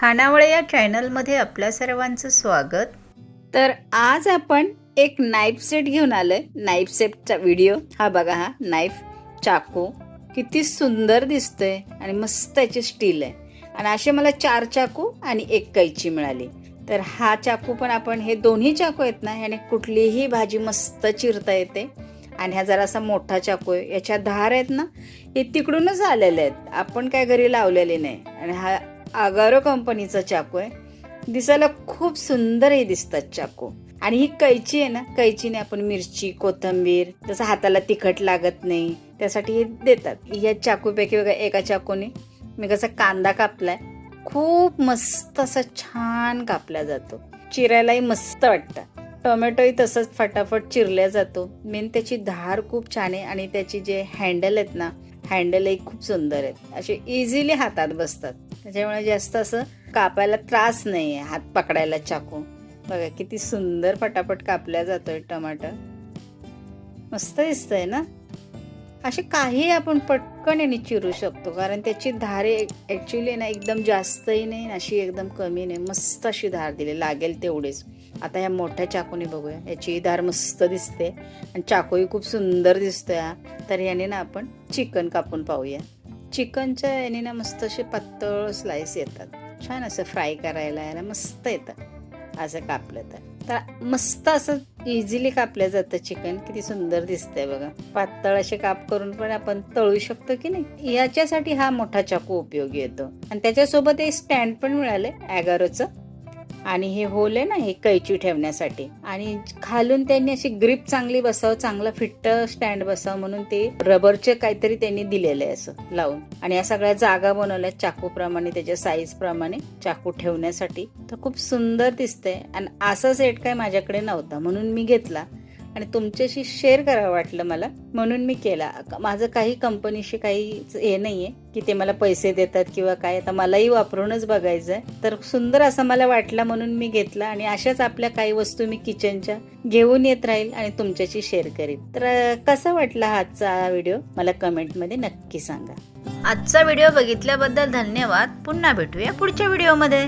खानावळे या चॅनलमध्ये आपल्या सर्वांचं स्वागत. तर आज आपण एक नाईफ सेट घेऊन आलोय. नाईफ सेटचा व्हिडिओ हा बघा हा नाईफ चाकू. किती सुंदर दिसतोय आणि मस्त त्याची स्टील आहे. आणि असे मला चार चाकू आणि एक कैची मिळाली. तर हा चाकू पण आपण हे दोन्ही चाकू आहेत ना ह्याने कुठलीही भाजी मस्त चिरता येते. आणि हा जरासा मोठा चाकू आहे. याच्या धार आहेत ना हे तिकडूनच आलेले आहेत. आपण काय घरी लावलेले नाही. आणि हा आगारो कंपनीचा चाकू आहे. दिसायला खूप सुंदरही दिसतात चाकू. आणि ही कैची आहे ना कैचीने आपण मिरची कोथंबीर जसं हाताला तिखट लागत नाही त्यासाठी हे देतात. या चाकूपैकी बघा एका चाकूने मी कसा कांदा कापलाय. खूप मस्त असा छान कापला जातो. चिरायलाही मस्त वाटतं. टोमॅटोही तसंच फटाफट चिरल्या जातो. मेन त्याची धार खूप छान आहे आणि त्याची जे हँडल आहेत ना हँडलही खूप सुंदर आहेत. असे इझिली हातात बसतात. त्याच्यामुळे जास्त असं कापायला त्रास नाही आहे हात पकडायला चाकू. बघा किती सुंदर पटापट कापल्या जातोय टमाटर. मस्त दिसतंय ना? असे काही आपण पट याने चिरू शकतो. कारण त्याची धारे ॲक्च्युली ना एकदम जास्तही नाही अशी एकदम कमी नाही. मस्त अशी धार दिली. लागेल तेवढीच. आता ह्या मोठ्या चाकूने बघूया. याची धार मस्त दिसते. आणि चाकूही खूप सुंदर दिसतोय हा. तर याने ना आपण चिकन कापून पाहूया. चिकनच्या याने ना मस्त असे पातळ स्लाइस येतात. छान असं फ्राय करायला याला मस्त येतं. असं कापलं तर. तर मस्त असं इझिली कापलं जातं चिकन किती सुंदर दिसतंय बघा. पातळ असे काप करून पण आपण तळू शकतो की नाही? याच्यासाठी हा मोठा चाकू उपयोगी येतो. आणि त्याच्यासोबत एक स्टँड पण मिळाले ॲगारोचं आणि हे होल आहे ना हे कैची ठेवण्यासाठी. आणि खालून त्यांनी अशी ग्रीप चांगली बसावं चांगलं फिट्ट स्टँड बसावं म्हणून ते रबरचे काहीतरी त्यांनी दिलेलं आहे असं लावून. आणि या सगळ्या जागा बनवल्या चाकू प्रमाणे त्याच्या साईज प्रमाणे चाकू ठेवण्यासाठी. तर खूप सुंदर दिसतंय. आणि असा सेट काय माझ्याकडे नव्हता म्हणून मी घेतला. आणि तुमच्याशी शेअर करावं वाटलं मला. म्हणून मी केला. माझं काही कंपनीशी काही हे नाहीये की ते मला पैसे देतात किंवा काय. आता मलाही वापरूनच बघायचं आहे तर सुंदर असं मला वाटला म्हणून मी घेतला आणि अशाच आपल्या काही वस्तू मी किचनच्या घेऊन येत राहील आणि तुमच्याशी शेअर करीन. तर कसा वाटला हा आजचा व्हिडिओ मला कमेंटमध्ये नक्की सांगा. आजचा व्हिडिओ बघितल्याबद्दल धन्यवाद. पुन्हा भेटूया पुढच्या व्हिडिओमध्ये